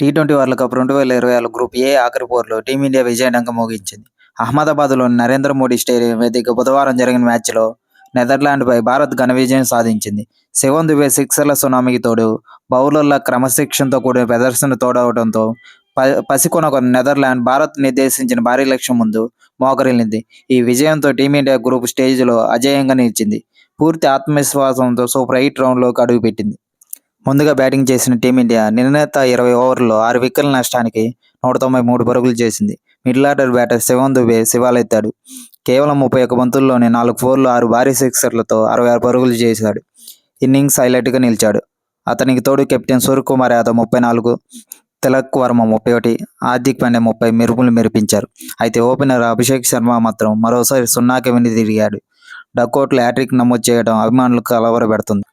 T twenty world cup రెండు వేల ఇరవై ఆరు గ్రూప్ ఏ ఆఖరి పోరులో టీమిండియా విజయడంగా ముగించింది. అహ్మదాబాద్లోని నరేంద్ర మోడీ స్టేడియం వేదిక బుధవారం జరిగిన మ్యాచ్లో నెదర్లాండ్పై భారత్ ఘన విజయం సాధించింది. శివన్ దుబే సిక్సర్ల సునామీకి తోడు బౌలర్ల క్రమశిక్షణతో కూడిన ప్రదర్శన తోడవడంతో ప పసికొనొక నెదర్లాండ్ భారత్ నిర్దేశించిన భారీ లక్ష్యం ముందు మోకరిల్లింది. ఈ విజయంతో టీమిండియా గ్రూప్ స్టేజ్లో అజేయంగా నిలిచింది. పూర్తి ఆత్మవిశ్వాసంతో సూపర్ ఎయిట్ రౌండ్లోకి అడుగుపెట్టింది. ముందుగా బ్యాటింగ్ చేసిన టీమిండియా నిర్ణీత ఇరవై ఓవర్లలో ఆరు వికెట్ల నష్టానికి నూట తొంభై మూడు పరుగులు చేసింది. Middle order batter Shivam Dube శివాలెత్తాడు. కేవలం ముప్పై ఒక్క బంతుల్లోనే నాలుగు ఫోర్లు ఆరు భారీ సిక్సర్లతో అరవై ఆరు పరుగులు చేశాడు. ఇన్నింగ్స్ హైలైట్గా నిలిచాడు. అతనికి తోడు కెప్టెన్ సూర్యకుమార్ యాదవ్ ముప్పై నాలుగు తిలక్ వర్మ ముప్పై ఒకటి హార్దిక్ పాండే ముప్పై మెరుపులు మెరిపించారు. అయితే ఓపెనర్ అభిషేక్ శర్మ మాత్రం మరోసారి సున్నాకి వెని తిరిగాడు డకోట్లు హ్యాట్రిక్ నమోదు చేయడం అభిమానులకు కలవరపెడుతుంది.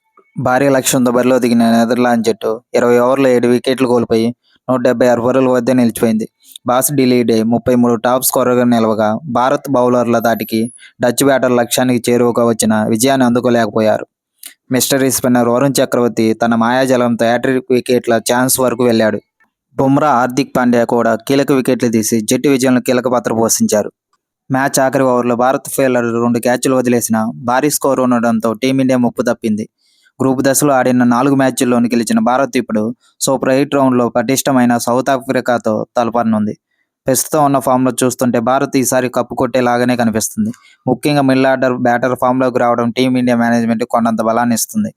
భారీ లక్ష్యంతో బరిలో దిగిన నెదర్లాండ్ జట్టు ఇరవై ఓవర్లో ఏడు వికెట్లు కోల్పోయి నూట డెబ్బై ఆరు పరుల వద్ద నిలిచిపోయింది. బాస్ డిలీడే ముప్పై మూడు టాప్ స్కోరర్గా నిలవగా భారత్ బౌలర్ల దాటికి డచ్ బ్యాటర్ లక్ష్యానికి చేరువగా వచ్చిన విజయాన్ని అందుకోలేకపోయారు. మిస్టరీ స్పిన్నర్ వరుణ్ చక్రవర్తి తన మాయాజలంతో హ్యాట్రిక్ వికెట్ల ఛాన్స్ వరకు వెళ్ళాడు. బుమ్రా హార్దిక్ పాండ్యా కూడా కీలక వికెట్లు తీసి జట్టు విజయంలో కీలక పాత్ర పోషించారు. మ్యాచ్ ఆఖరి ఓవర్లో భారత్ ఫీల్డర్ రెండు క్యాచ్లు వదిలేసిన భారీ స్కోర్ ఉండడంతో టీమిండియా ముప్పు తప్పింది. గ్రూప్ దశలో ఆడిన నాలుగు మ్యాచ్ల్లోని గెలిచిన భారత్ ఇప్పుడు సూపర్ ఎయిట్ రౌండ్లో పటిష్టమైన సౌత్ ఆఫ్రికాతో తలపనుంది. ప్రస్తుతం ఉన్న ఫామ్లో చూస్తుంటే భారత్ ఈసారి కప్పు కొట్టేలాగానే కనిపిస్తుంది. ముఖ్యంగా మిల్ ఆర్డర్ బ్యాటర్ ఫామ్లోకి రావడం టీమిండియా మేనేజ్మెంట్ కొండంత బలాన్ని ఇస్తుంది